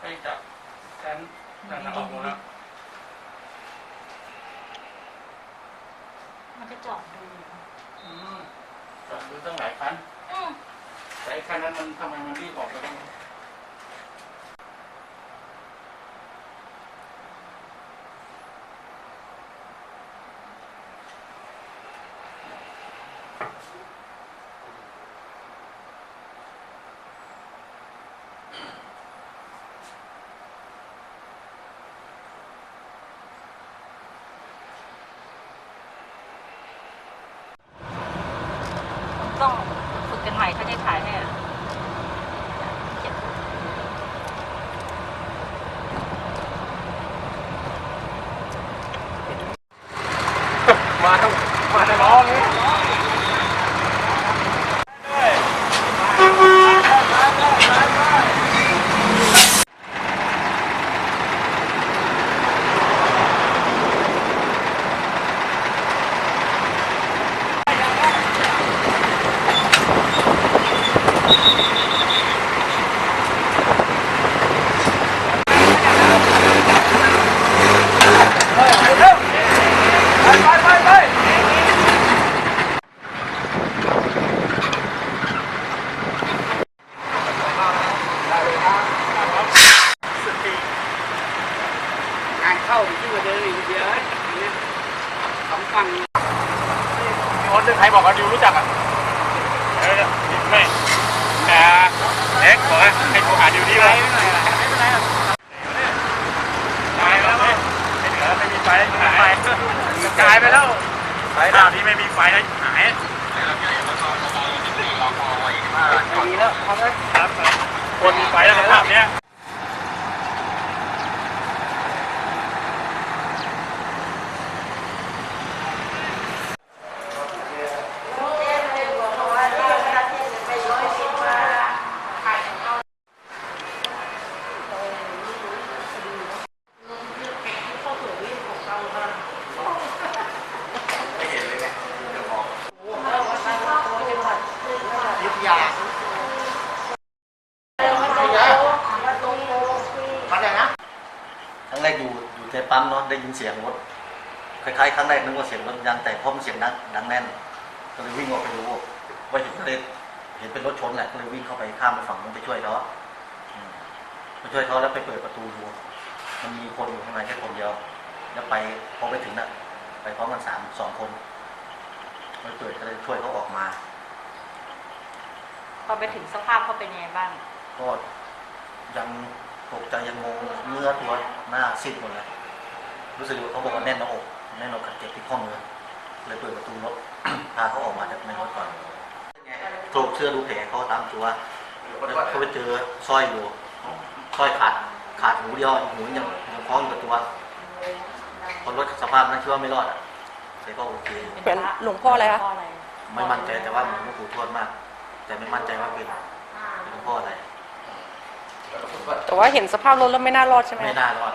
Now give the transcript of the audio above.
ไปจับแทนนั่นนะออกหมดแล้วมันก็จอดดูอืมจอดดูตั้งหลายคันอืมแต่ไอ้คันนั้นมันทำไมมันรีบออก ต้องฝึกกันใหม่ถ้าได้ขายให้อะมาทั้งมาทั้งร้องนี่งานเข้า ที่มาเดินอีกเดียวเงี้ยสองฝั่งมีคนนึงใครบอกว่าดิวรู้จักอะเออไม่แต่เอ็กบอกว่าให้โทรหาดิวดีไปเลยไม่เป็นไรไม่เป็นไรหรอกตายแล้วไม่ไม่เหลือไม่มีไฟหายกระจายไปแล้วไฟดาวนี้ไม่มีไฟแล้วหายดีแล้วทำไมครับคนมีไฟแล้วสภาพเนี้ย ยุทธยามาไหนนะ ครั้งแรกอยู่อยู่ใน ปั๊มเนาะได้ยินเสียงรถคล้ายๆครั้งแรกนึกว่าเสียงรถยางแต่พอมันเสียงดังดังแน่น ก็เลยวิ่งออกไปดูว่าเห็นก็เลยเห็นเป็นรถชนแหละก็เลยวิ่งเข้าไปข้ามไปฝั่งนู้นไปช่วยเขาอืมไปช่วยเขาแล้วไปเปิดประตูดูมันมีคนอยู่ข้างในแค่คนเดียว แล้วไปพอไปถึงน่ะ ไปพร้อมกันสามสองคนไปเปิดก็เลยช่วยเขาออกมาพอไปถึงสภาพเขาเป็นยังไงบ้างก็ยังตกใจยังงงเนื้อตัวหน้าซีดหมดเลย รู้สึกว่าเขาบอกว่าแน่นหน้าอกแน่นหน้าอกกัดเจ็บที่ข้อมือเลยเปิดประตูรถพาเขาออกมาจากในรถก่อนโถกเสื้อดูแผลเขาตามตัวแล้วเขาไปเจอสร้อยอยู่สร้อยขาดขาดหูเดียวอีกหูยังยังคล้องอยู่กับตัวคนรถสภาพนั้นคิดว่าไม่รอดอะแต่ก็โอเคเป็นหลวงพ่ออะไรคะหลวงพ่ออะไรไม่มั่นใจแต่ว่าเหมือนหลวงปู่ทวดมาก แต่ไม่มั่นใจว่าเป็นเป็นหลวงพ่ออะไรแต่ว่าเห็นสภาพรถแล้วไม่น่ารอดใช่ไหมไม่น่ารอด